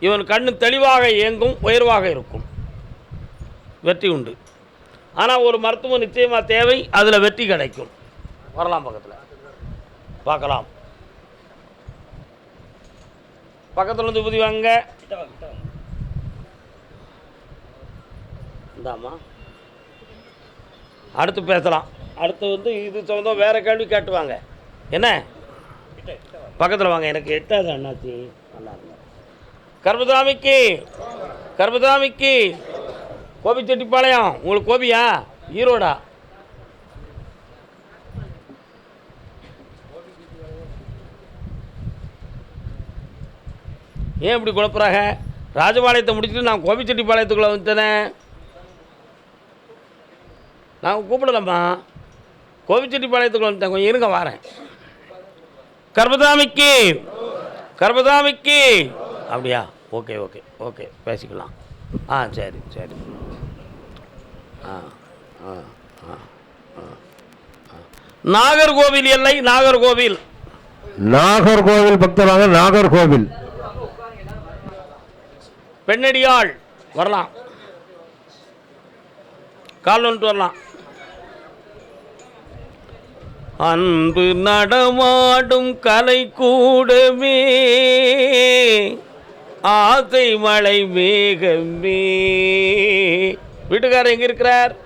இவன் கண் தெளிவாக இயங்கும் உயர்வாக இருக்கும். வெற்றி உண்டு. ஆனால் ஒரு மருத்துவம் நிச்சயமாக தேவை அதில் வெற்றி கிடைக்கும். வரலாம் பக்கத்தில். பார்க்கலாம். பக்கத்தில் வந்து புதி வாங்க. இந்தாம்மா. அடுத்து பேசலாம். அடுத்து வந்து இது சொந்தம் வேறு கேள்வி கேட்டுவாங்க. என்ன? பக்கத்தில் வாங்க எனக்கு எட்டாவது அண்ணாச்சி. நல்லா கர்பதாமிக்கு கர்பதாமிக்கு கோபி செட்டிப்பாளையம். உங்களுக்கு கோபியா? ஈரோடா. ஏன் இப்படி குழப்புறாங்க? ராஜபாளையத்தை முடிச்சுட்டு நான் கோபிச்செட்டிப்பாளையத்துக்குள்ளே வந்துட்டேன். நான் கூப்பிடலம்மா. கோபிச்செட்டிப்பாளையத்துக்குள்ள வந்துட்டேன். கொஞ்சம் இருங்க வரேன். கர்பதாமிக்கு கர்பதாமிக்கு அப்படியா? Okay okay okay. பேசிக்கலாம். ஆ சரி சரி. ஆ ஆ ஆ ஆ. நாகர்கோவில் எல்லை நாகர்கோவில். நாகர்கோவில் பக்தராக நாகர்கோவில். பெண்ணடியாள். வரலாம். கால் வந்துட்டு வரலாம். அன்பு நடமாடும் கலை கூடமே ஆசை மழை மேகமே. வீட்டுக்காரர் எங்க இருக்கிறார்?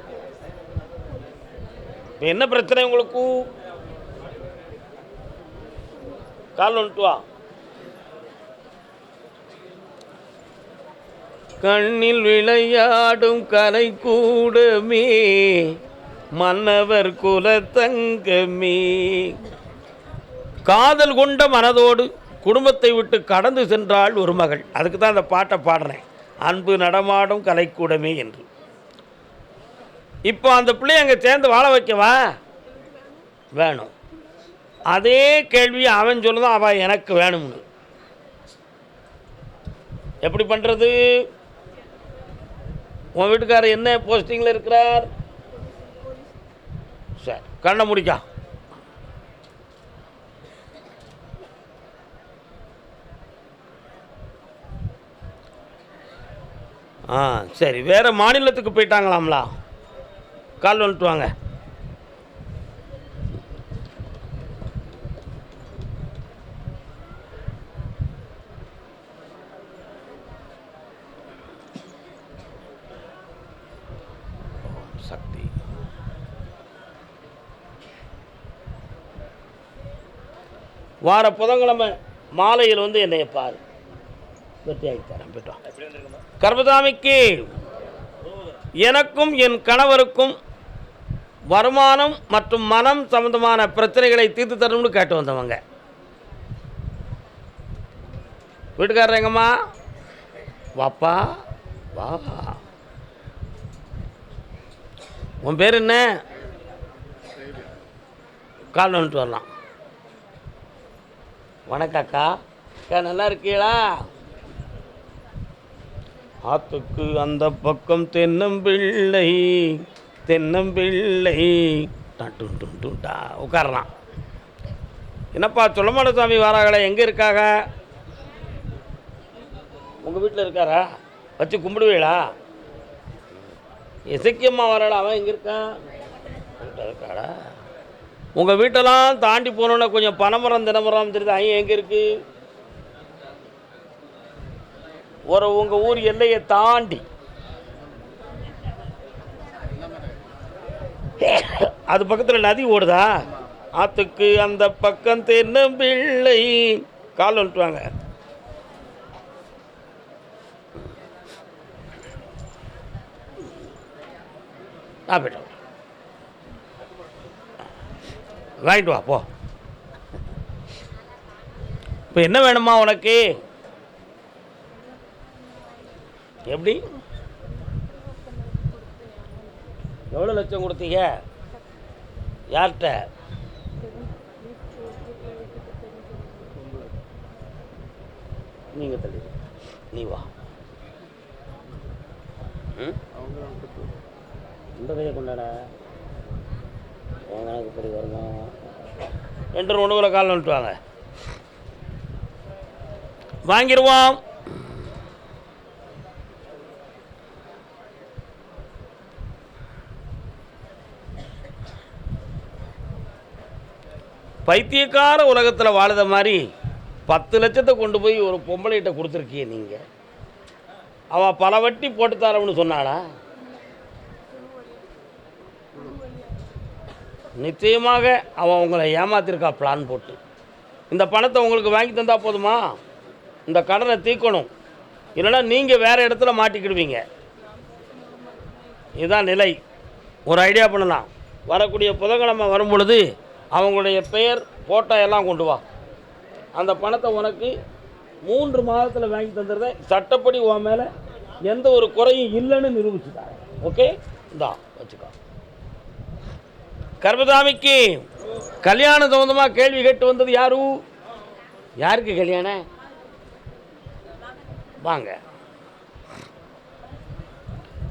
என்ன பிரச்சனை உங்களுக்கு? கால் வந்துட்டு வா. கண்ணில் விளையாடும் கலை கூடமே மன்னவர் குலத்தங்கமே. காதல் கொண்ட மனதோடு குடும்பத்தை விட்டு கடந்து சென்றாள் ஒரு மகள். அதுக்கு தான் அந்த பாட்டை பாடுறேன். அன்பு நடமாடும் கலைக்கூடமே என்று. இப்போ அந்த பிள்ளைய அங்கே சேர்ந்து வாழ வைக்கவா? வேணும். அதே கேள்வி அவன் சொல்லுதான் அவள் எனக்கு வேணும்னு. எப்படி பண்ணுறது உன் வீட்டுக்காரர் என்ன போஸ்டிங்கில் இருக்கிறார்? சரி கண்ணை முடிக்கா. ஆ சரி. வேறு மாநிலத்துக்கு போயிட்டாங்களாம்லா? கால் வந்துட்டு வாங்க. சக்தி. வார புதன்கிழமை மாலையில் வந்து என்னைய பாரு. வெற்றியாகி தரேன். போயிட்டோம் கர்மதாமிக்கு எனக்கும் என் கணவருக்கும் வருமானம் மற்றும் மனம் சம்பந்தமான பிரச்சனைகளை தீர்த்து தரணும்னு கேட்டு வந்தவங்க. வீட்டுக்காரர் எங்கம்மா? வாப்பா வா உன் பேர் என்ன? கால் வந்துட்டு வரலாம். வணக்கம் அக்கா. அக்கா நல்லா இருக்கீங்களா? ஆத்துக்கு அந்த பக்கம் தென்னம்பிள்ளை தென்னம்பிள்ளை டும் டும் டும்டா உட்காரலாம் என்னப்பா சுள்ளமலசாமி வாராங்களே எங்கே இருக்காங்க உங்கள் வீட்டில் இருக்காரா? வச்சு கும்பிடுவீங்களா இசைக்கியம்மா வராளா அவன் எங்கே இருக்கான் வீட்டில் இருக்காடா உங்கள் வீட்டெல்லாம் தாண்டி போனோன்னே கொஞ்சம் பனைமரம் தினமரம் தெரியுது ஐயன் எங்கே இருக்குது ஒரு உங்கள் ஊர் எல்லையை தாண்டி. அது பக்கத்தில் நதி ஓடுதா? ஆத்துக்கு அந்த பக்கம் தென்னம்பிள்ளை கால் வந்துட்டுவாங்க வாங்கிட்டு வா போ. இப்போ என்ன வேணுமா உனக்கு? எப்படி? எவ்வளோ லட்சம் கொடுத்தீங்க? யார்கிட்ட? நீங்கள் தள்ளி நீ வா. ம்? இந்த கையை கொண்டாட. என் கணக்கு இப்படி வரணும் ரெண்டு ஒன்றுக்குள்ள கால் வந்துட்டு வாங்க. வாங்கிடுவோம். பைத்தியக்கார உலகத்தில் வாழுத மாதிரி பத்து லட்சத்தை கொண்டு போய் ஒரு பொம்பளைகிட்ட கொடுத்துருக்கிய நீங்கள் அவள் பல வட்டி போட்டு தரவன்னு சொன்னாளா? நிச்சயமாக அவன் உங்களை ஏமாத்திருக்கா பிளான் போட்டு. இந்த பணத்தை உங்களுக்கு வாங்கி தந்தால் போதுமா? இந்த கடனை தீர்க்கணும் இல்லைன்னா நீங்கள் வேறு இடத்துல மாட்டிக்கிடுவீங்க. இதுதான் நிலை. ஒரு ஐடியா பண்ணலாம். வரக்கூடிய புதன்கிழமை வரும் பொழுது அவங்களுடைய பெயர் ஃபோட்டோ எல்லாம் கொண்டு வா. அந்த பணத்தை உனக்கு மூன்று மாதத்தில் வாங்கி தந்துடுறேன். சட்டப்படி உன் மேலே எந்த ஒரு குறையும் இல்லைன்னு நிரூபிச்சுட்டாங்க ஓகே இந்தா வச்சுக்கோ. கர்பதாமிக்கு கல்யாணம் சம்மந்தமாக கேள்வி கேட்டு வந்தது யாரு? யாருக்கு கல்யாணம்? வாங்க.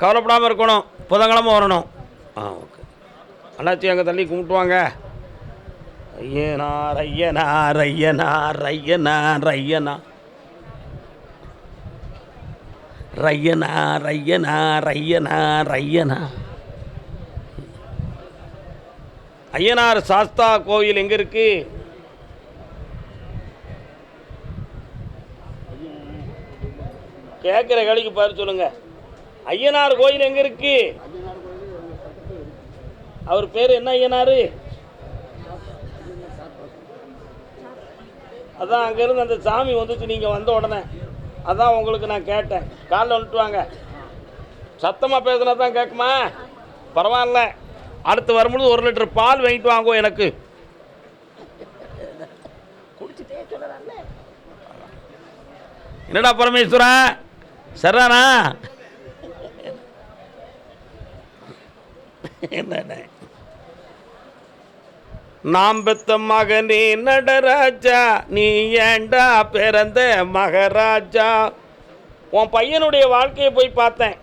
கவலைப்படாமல் இருக்கணும். புதன்கிழமை வரணும். ஆ ஓகே அண்ணாச்சி அங்கே தள்ளி கும்பிட்டுவாங்க. ஐயனார் ஐயனார் ஐயனார் ஐயனார் ரையனா ரையனா ரையனா ரையனா ரையனா ஐயனார் சாஸ்தா கோயில் எங்கே இருக்கு? கேட்குற கடைக்கு பாரு சொல்லுங்க. ஐயனார் கோயில் எங்கே இருக்கு? அவர் பேர் என்ன ஐயனாரு? அதான் அங்கேருந்து அந்த சாமி வந்துச்சு நீங்கள் வந்த உடனே. அதான் உங்களுக்கு நான் கேட்டேன். காலைல வந்துட்டு வாங்க சத்தமாக பேசுனா தான் கேட்குமா பரவாயில்ல. அடுத்து வரும்பொழுது ஒரு லிட்டர் பால் வாங்கிட்டு வாங்கோ எனக்கு. என்னடா பரமேஸ்வரா? சரிதானா என்ன? நாம் பெத்த மகனே நடராஜா நீ ஏண்டா பிறந்த மகராஜா? உன் பையனுடைய வாழ்க்கையை போய் பார்த்தேன்.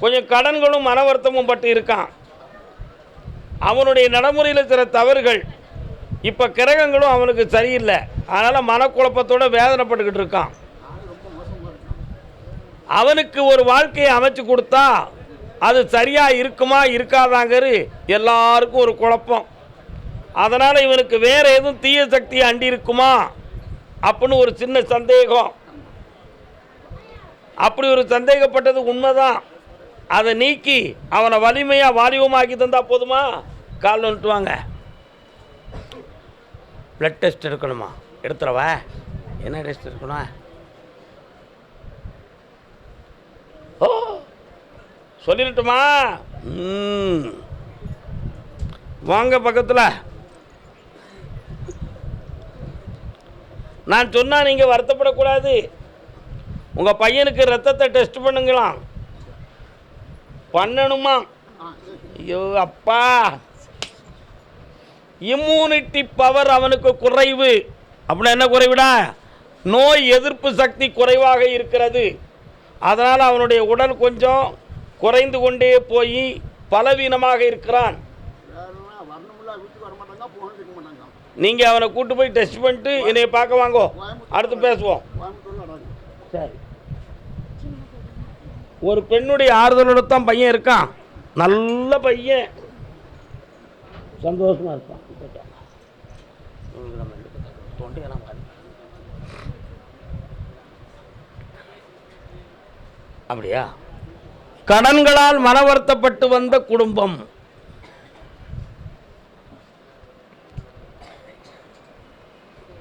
கொஞ்சம் கடன்களும் மன வருத்தமும் பட்டு இருக்கான். அவனுடைய நடைமுறையில் சில தவறுகள் இப்போ கிரகங்களும் அவனுக்கு சரியில்லை. அதனால் மனக்குழப்பத்தோடு வேதனைப்பட்டுக்கிட்டு இருக்கான். அவனுக்கு ஒரு வாழ்க்கையை அமைச்சு கொடுத்தா அது சரியாக இருக்குமா இருக்காதாங்கிறது எல்லாருக்கும் ஒரு குழப்பம். அதனால் இவனுக்கு வேறு எதுவும் தீய சக்தி அண்டி இருக்குமா? அப்படின்னு ஒரு சின்ன சந்தேகம். அப்படி ஒரு சந்தேகப்பட்டது உண்மைதான். அதை நீக்கி அவனை வலிமையாக வாலிபமாக்கி தந்தால் போதுமா? கால் வந்துட்டு ப்ளட் டெஸ்ட் எடுக்கணுமா? எடுத்துறவா என்ன டெஸ்ட் எடுக்கணும்? ஓ! சொல்லிடட்டுமா? வாங்க பக்கத்தில். நான் சொன்னால் நீங்கள் வருத்தப்படக்கூடாது. உங்கள் பையனுக்கு ரத்தத்தை டெஸ்ட் பண்ணுங்களாம். பண்ணணுமா? ஐயோ அப்பா. இம்யூனிட்டி பவர் அவனுக்கு குறைவு. அப்படின்னா என்ன குறைவிடா? நோய் எதிர்ப்பு சக்தி குறைவாக இருக்கிறது. அதனால் அவனுடைய உடல் கொஞ்சம் குறைந்து கொண்டே போய் பலவீனமாக இருக்கிறான். நீங்கள் அவனை கூட்டு போய் டெஸ்ட் பண்ணிட்டு என்னை பார்க்க வாங்கோ. அடுத்து பேசுவோம். சரி. ஒரு பெண்ணுடைய ஆறுதலோட தான் பையன் இருக்கான். நல்ல பையன். சந்தோஷமா இருப்பான் தொண்டையெல்லாம் அப்படியா? கடன்களால் மனவருத்தப்பட்டு வந்த குடும்பம்.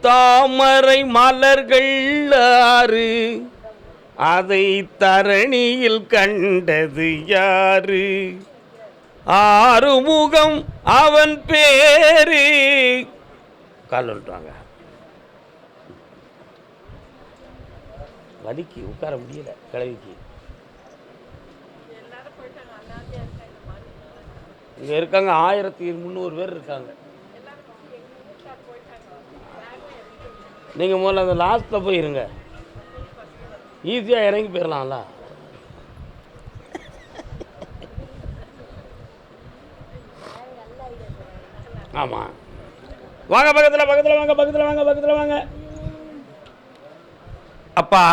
தாமரை மலர்கள் ஆறு அதை தரணியில் கண்டது யாரு? ஆறுமுகம் அவன் பேரு. கால் வந்துட்டாங்க வலிக்கு உட்கார முடியல கிளவிக்கு. இங்கே இருக்காங்க ஆயிரத்தி முந்நூறு பேர் இருக்காங்க. நீங்கள் முதல்ல அந்த லாஸ்ட்டில் போய் இருங்க. ஈஸியாக இறங்கி போயிடலாம்ல ஆமாம் வாங்க பக்கத்தில் பக்கத்தில் வாங்க பக்கத்தில் வாங்க பக்கத்தில் வாங்க. அப்பா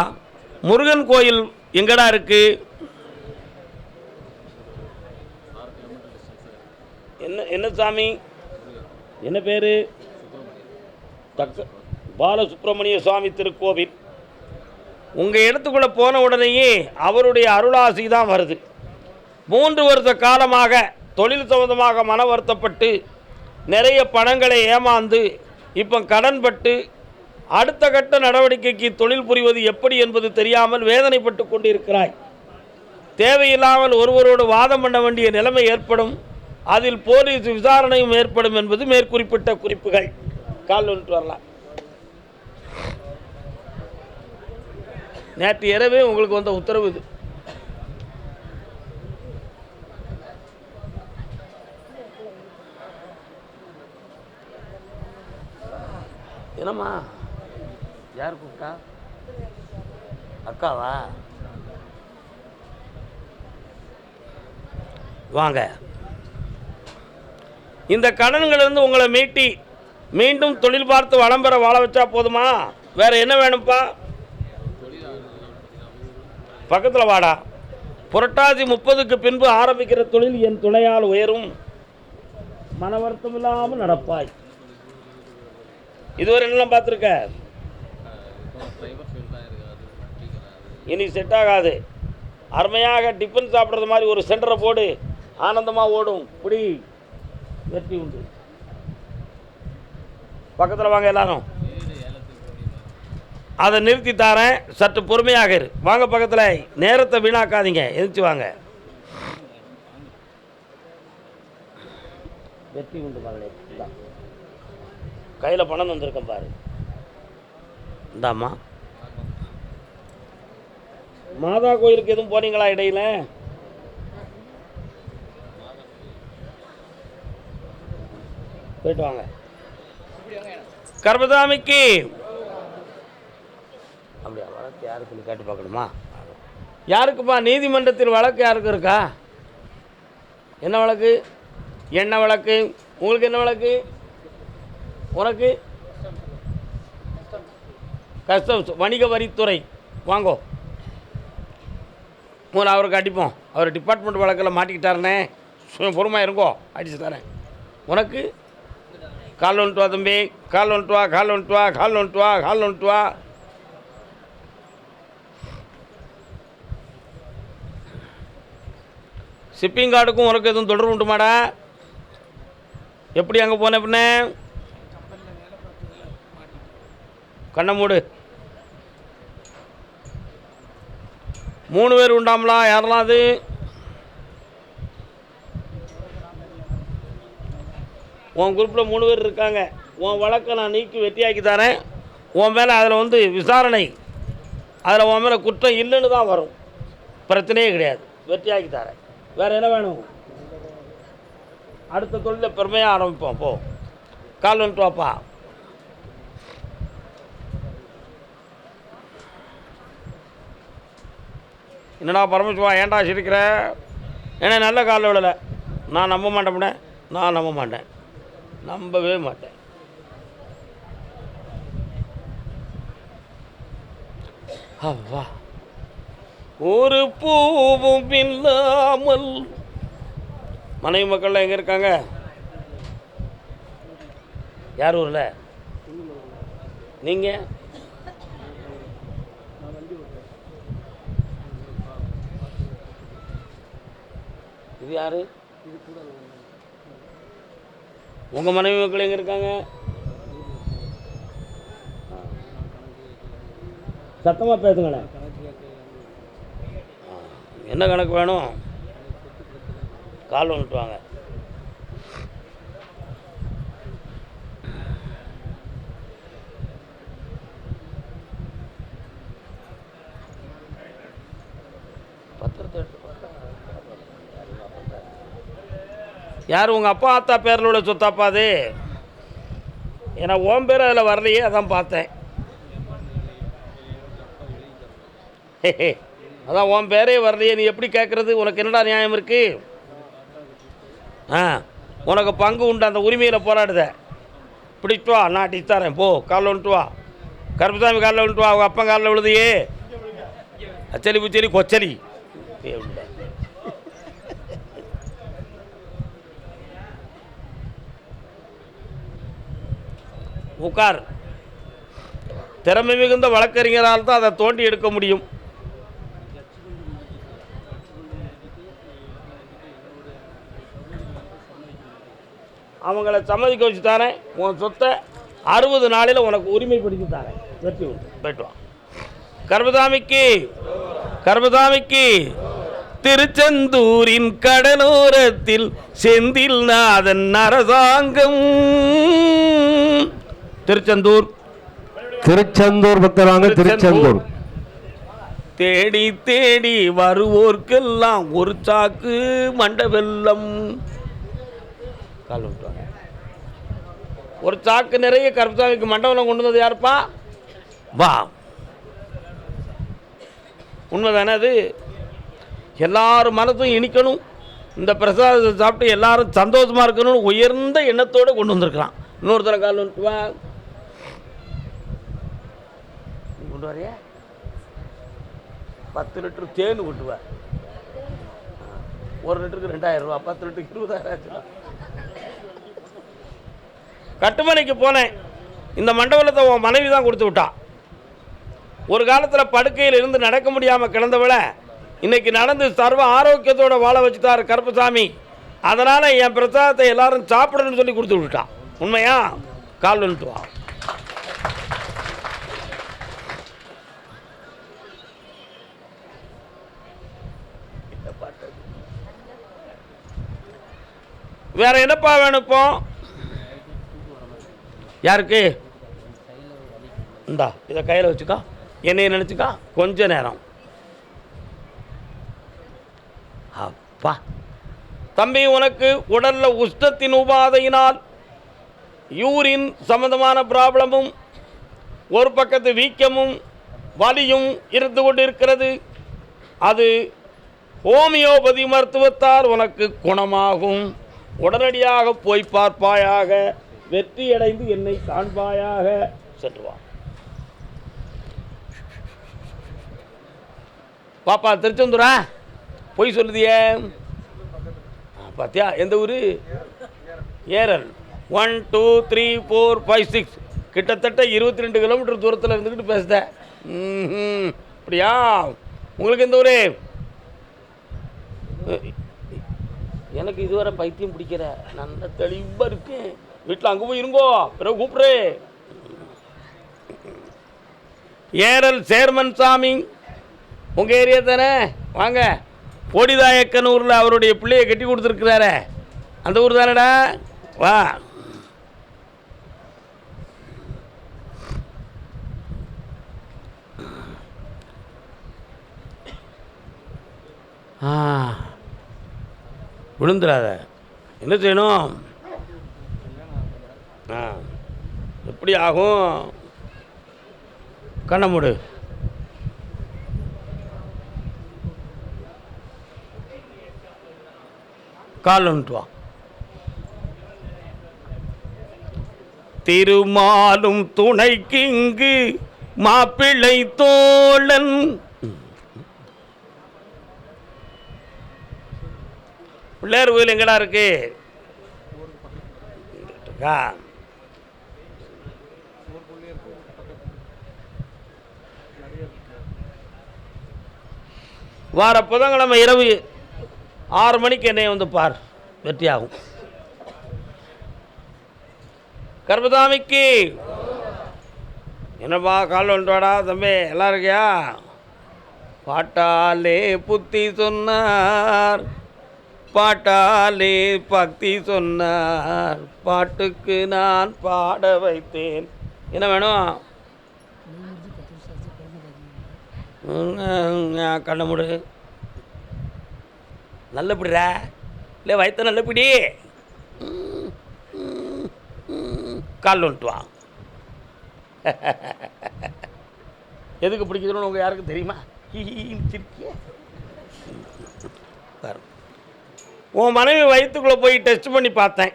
முருகன் கோயில் எங்கடா இருக்கு? என்ன என்ன சாமி? என்ன பேர்? தக்க பாலசுப்ரமணிய சுவாமி திருக்கோவில். உங்கள் இடத்துக்குள்ளே போன உடனேயே அவருடைய அருளாசி தான் வருது. மூன்று வருஷ காலமாக தொழில் சம்பந்தமாக மன வருத்தப்பட்டு நிறைய பணங்களை ஏமாந்து இப்போ கடன்பட்டு அடுத்த கட்ட நடவடிக்கைக்கு தொழில் புரிவது எப்படி என்பது தெரியாமல் வேதனைப்பட்டு கொண்டிருக்கிறாய். தேவையில்லாமல் ஒருவரோடு வாதம் பண்ண வேண்டிய நிலைமை ஏற்படும். அதில் போலீஸ் விசாரணையும் ஏற்படும் என்பது மேற்குறிப்பிட்ட குறிப்புகள். கால் வந்துட்டு வரலாம். நேற்று இரவே உங்களுக்கு வந்த உத்தரவு இது. என்னம்மா? யார் கூப்பிட்டா? அக்காவா? வாங்க. இந்த கடன்களிலிருந்து உங்களை மீட்டி மீண்டும் தொழில் பார்த்து வளம் பெற வாழ வச்சா போதுமா? வேற என்ன வேணும்ப்பா? பக்கத்தில் வாடா. புரட்டாசி முப்பதுக்கு பின்பு ஆரம்பிக்கிற தொழில் என் துணையால் உயரும். மன வருத்தம் இல்லாமல் நடப்பாய். இதுவரை என்னெல்லாம் பார்த்துருக்க? இனி செட் ஆகாது. அருமையாக டிஃபன் சாப்பிட்றது மாதிரி ஒரு சென்டரை போடு. ஆனந்தமாக ஓடும். புடி. வெற்றி உண்டு. பக்கத்தில் வாங்க எல்லாரும். அதை நிறுத்தி தாரேன். சற்று பொறுமையாக இரு. வாங்க பக்கத்தில். நேரத்தை வீணாக்காதீங்க. எதிர்த்து வாங்க. வெற்றி உண்டு மகளே. கையில் பணம் வந்திருக்கேன் பாரு. இந்தாம்மா. மாதா கோயிலுக்கு எதுவும் போனீங்களா இடையில? போயிட்டு வாங்க. கர்மதாமிக்கு அப்படியா வழக்கு யாருக்குன்னு கேட்டு பார்க்கணுமா? யாருக்குப்பா நீதிமன்றத்தில் வழக்கு யாருக்கு இருக்கா? என்ன வழக்கு? என்ன வழக்கு? உங்களுக்கு என்ன வழக்கு? உனக்கு? கஸ்டம்ஸ் வணிக வரித்துறை. வாங்கோ. மூணு அவருக்கு அடிப்போம். அவர் டிபார்ட்மெண்ட் வழக்கில் மாட்டிக்கிட்டாருனே பொறுமையாக இருங்கோ அடிச்சு தரேன். உனக்கு? கால் வந்துட்டு வா தம்பி கால் வந்துட்டு வா கால் வந்துட்டு வா கால் வந்துட்டு வா கால் வந்துட்டு வா ஷிப்பிங் கார்டுக்கும் உனக்கு எதுவும் தொடர்பு உண்டுமாடா? எப்படி அங்கே போன பின்ன? கண்ணை மூடு. மூணு பேர் உண்டாமலா? யாரெல்லாம் அது? உன் குரூப்பில் மூணு பேர் இருக்காங்க. உன் வழக்கை நான் நீக்கி வெட்டியாக்கி தரேன். உன் மேலே அதில் வந்து விசாரணை. அதில் உன் மேலே குற்றம் இல்லைன்னு தான் வரும். பிரச்சனையே கிடையாது. வெட்டியாக்கி தரேன். வேறு என்ன வேணும்? அடுத்த தொழிலை பெருமையாக ஆரம்பிப்போம். போ. கால் வந்துட்டு வாப்பா. என்னடா பரமசிவா ஏன்டா சிரிக்கிற? ஏன்னா நல்ல காலில் விழலை நான் நம்ப மாட்டேன் நான் நம்ப மாட்டேன். நம்பவே மாட்டேன். அவ்வா. ஒரு பூவும் இல்லாமல். மனைவி மக்கள்லாம் எங்கே இருக்காங்க? யார் ஊரில்? நீங்கள் இது யாரு? உங்கள் மனைவி மக்கள் எங்கே இருக்காங்க? சத்தமாக பேசுங்களேன் என்ன கணக்கு வேணும்? கால் வந்துட்டு வாங்க. யார் உங்கள் அப்பா ஆத்தா பேரில் உள்ள சொத்தாப்பா அது? ஏன்னா ஓம் பேர் அதில் வரலையே அதான் பார்த்தேன். அதான் உன் பேரே வரலையே நீ எப்படி கேட்குறது உனக்கு என்னடா நியாயம் இருக்கு? ஆ உனக்கு பங்கு உண்டு அந்த உரிமையில் போராடுத. பிடிச்சிட்டு வா நான் அடித்து தரேன். போ காலில் வந்துட்டு வா. கருப்பசாமி காலில் வந்துட்டு வா அவங்க அப்பா காலில் விழுதையே. அச்சலி புச்சலி கொச்சலி. புகார். திறமை மிகுந்த வழக்கறிஞரால் தான் அதை தோண்டி எடுக்க முடியும். அவங்கள சம்மதிக்க வச்சு தரேன் உன் சொத்தை அறுபது நாளில் உனக்கு உரிமைப்படுத்தி தரேன். வெற்றி உண்டு. போயிட்டு வா. திருச்செந்தூரின் கடலோரத்தில் செந்தில் நாதன் அரசாங்கம் திருச்செந்தூர். திருச்செந்தூர் பக்தராங்க திருச்செந்தூர். தேடி தேடி வருவோர்க்கெல்லாம் ஒரு சாக்கு மண்ட விட்டுவாங்க. ஒரு சாக்கு நிறைய கருப்புசாமிக்கு மண்டபம் கொண்டு வந்தது யாருப்பா? வா. உண்மைதானே அது? எல்லாரும் மனசும் இனிக்கணும். இந்த பிரசாதத்தை சாப்பிட்டு எல்லாரும் சந்தோஷமா இருக்கணும்னு உயர்ந்த எண்ணத்தோடு கொண்டு வந்திருக்கிறான். இன்னொருத்தர கால் வா நீ கொண்டு வரைய பத்து லிட்டர் தேன் கொண்டு ஒரு லிட்டருக்கு ரெண்டாயிரம் ரூபா பத்து லிட்டருக்கு இருபதாயிரம் ஆச்சு கட்டுமனைக்கு போனேன். இந்த மண்டபத்தை உன் மனைவி தான் கொடுத்து விட்டா. ஒரு காலத்தில் படுக்கையில் இருந்து நடக்க முடியாமல் கிடந்தவளை இன்னைக்கு நடந்து சர்வ ஆரோக்கியத்தோட வாழ வச்சுட்டாரு கருப்பசாமி. அதனால் என் பிரசாதத்தை எல்லாரும் சாப்பிடணும்னு சொல்லி கொடுத்து விட்டுட்டான் உண்மையா? கால் வந்துட்டு வா வேறு என்னப்பா வேணும் இப்போ? யாருக்கு? இந்தா இதை கையில் வச்சுக்கோ. என்னைய நினச்சிக்கா. கொஞ்ச நேரம். அப்பா. தம்பி உனக்கு உடலில் உஷ்டத்தின் உபாதையினால் யூரின் சம்மந்தமான ப்ராப்ளமும் ஒரு பக்கத்து வீக்கமும் வலியும் இருந்து கொண்டு இருக்கிறது அது ஹோமியோபதி மருத்துவத்தால் உனக்கு குணமாகும். உடனடியாக போய் பார்ப்பாயாக வெற்றியடைந்து என்னை காண்பாயாக சென்று பாப்பா திருச்செந்தூரா? பொய் சொல்லுதியே பார்த்தியா எந்த ஊர்? Eral. One two three four five six கிட்டத்தட்ட இருபத்தி ரெண்டு கிலோமீட்டர் தூரத்தில் இருந்துக்கிட்டு பேசுத. ம் அப்படியா? உங்களுக்கு எந்த ஊர்? எனக்கு இதுவரை பைத்தியம் பிடிக்கிற நல்ல தெளிவாக இருக்கேன் வீட்டில் அங்கே போய் இருங்கோ. பிறகு கூப்பிடு ஏரல் சேர்மன் சாமி உங்கள் ஏரியா தானே? வாங்க. பொடிதாயக்கனூரில் அவருடைய பிள்ளையை கட்டி கொடுத்துருக்குறாரு. அந்த ஊர் தானடா? வா. ஆ. விழுந்துடாத என்ன செய்யணும்? ஆ. எப்படி ஆகும்? கண்ணை மூடு. கால் வந்துட்டு வா. திருமாலும் துணைக்கு இங்கு மாப்பிள்ளை தோழன் பிள்ளையார் கோயில் எங்கடா இருக்கு? இருக்கா? வார புதன்கிழமை இரவு ஆறு மணிக்கு என்னை வந்து பார் வெற்றியாகும். கர்பதாமிக்கு என்னப்பா கால் வந்துவாடா தம்பி எல்லாம் இருக்கியா? பாட்டாலே புத்தி சொன்னார். பாட்டாலே பக்தி சொன்னார். பாட்டுக்கு நான் பாட வைத்தேன். என்ன வேணும்? கண்ணமுடு கண்ணை இல்லை வயிற்று நல்லபடி கால் வந்துட்டு வா. எதுக்கு பிடிக்குதுன்னு உங்கள் யாருக்கும் தெரியுமா? ஹீன்னு சிரிக்கிய. பாரு. உன் மனைவி வயிற்றுக்குள்ளே போய் டெஸ்ட் பண்ணி பார்த்தேன்.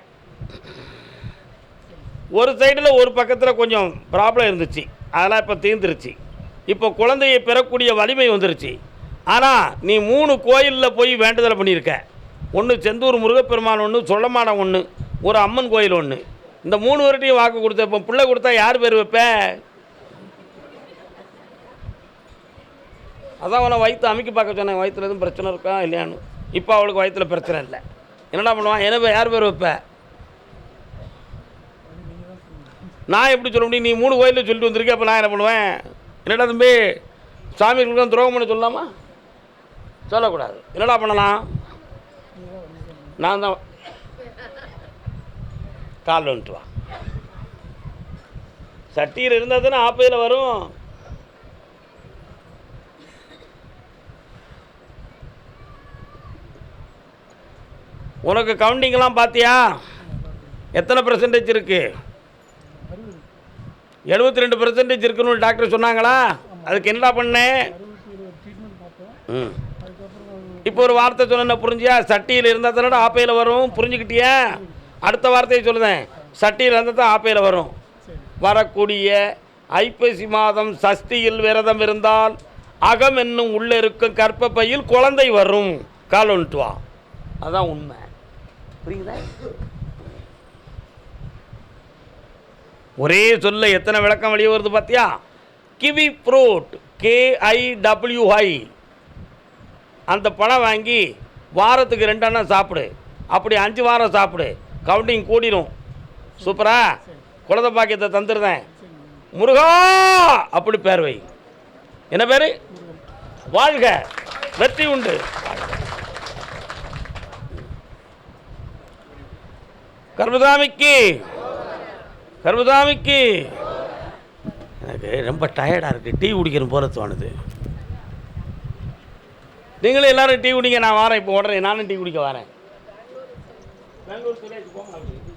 ஒரு சைடில் ஒரு பக்கத்தில் கொஞ்சம் ப்ராப்ளம் இருந்துச்சு. அதெல்லாம் இப்போ தீர்ந்துருச்சு. இப்போ குழந்தையை பெறக்கூடிய வலிமை வந்துருச்சு. ஆனால் நீ மூணு கோயிலில் போய் வேண்டுதலை பண்ணியிருக்க. ஒன்று செந்தூர் முருகப்பெருமான் ஒன்று சொல்லமாடம் ஒன்று ஒரு அம்மன் கோயில் ஒன்று இந்த மூணு வருட்டையும் வாக்கு கொடுத்த இப்போ பிள்ளை கொடுத்தா யார் பேர் வைப்ப? அதான் உன வயிற்று அமைக்க பார்க்க சொன்னேன். வயிற்றுல எதுவும் பிரச்சனை இருக்கா? இல்லையான்னு. இப்போ அவளுக்கு வயிற்றுல பிரச்சனை இல்லை. என்னடா பண்ணுவான் என்ன யார் பேர் வைப்ப? நான் எப்படி சொல்ல முடியும்? நீ மூணு கோயிலில் சொல்லிட்டு வந்திருக்கே அப்போ நான் என்ன பண்ணுவேன்? என்னடா தம்பி சாமிகளுக்கு துரோகம் பண்ண சொல்லலாமா சொல்லக்கூடாது. என்னடா பண்ணலாம்? நான் தான் கால் வந்துட்டு வா. சட்டியில் இருந்தால் தானே ஆப்பையில் வரும். உனக்கு கவுண்டிங்லாம் பார்த்தியா எத்தனை பர்சன்டேஜ் இருக்குது எழுபத்தி ரெண்டு பர்சன்டேஜ் இருக்குன்னு டாக்டர் சொன்னாங்களா? அதுக்கு என்னடா பண்ணேன் ம். இப்போ ஒரு வார்த்தை சொன்ன புரிஞ்சியா? சட்டியில் இருந்தால் தானடா ஆப்பையில் வரும். புரிஞ்சுக்கிட்டியா? அடுத்த வார்த்தையை சொல்லுதேன். சட்டியில் இருந்தால் தான் ஆப்பையில் வரும். வரக்கூடிய ஐப்பசி மாதம் சஷ்டியில் விரதம் இருந்தால் அகம் என்னும் உள்ளே இருக்கும் கற்பப்பையில் குழந்தை வரும். கால் ஒன்ட்டு வா. அதுதான் உண்மை. புரியுதா? ஒரே சொல்ல எத்தனை விளக்கம் வெளியே வருது பார்த்தியா கிவி ஃப்ரூட் கேஐடபிள்யூஐ அந்த பழம் வாங்கி வாரத்துக்கு ரெண்டு சாப்பிடு. அப்படி அஞ்சு வாரம் சாப்பிடு. கவுண்டிங் கூடிரும். சூப்பரா? குலத பாக்கியத்தை தந்துருந்தேன். முருகா! அப்படி பேர் வை. என்ன பேர்? வாழ்க. வெற்றி உண்டு. கர்மதாமிக்கு. கர்மதாமிக்கு. எனக்கு ரொம்ப டயர்டாக இருக்குது டீ குடிக்கணும் போல தோணுது. நீங்களும் எல்லாரும் டீ குடிங்க. நான் வரேன். இப்போ உடனே நானும் டீ குடிக்க வரேன். பெங்களூர்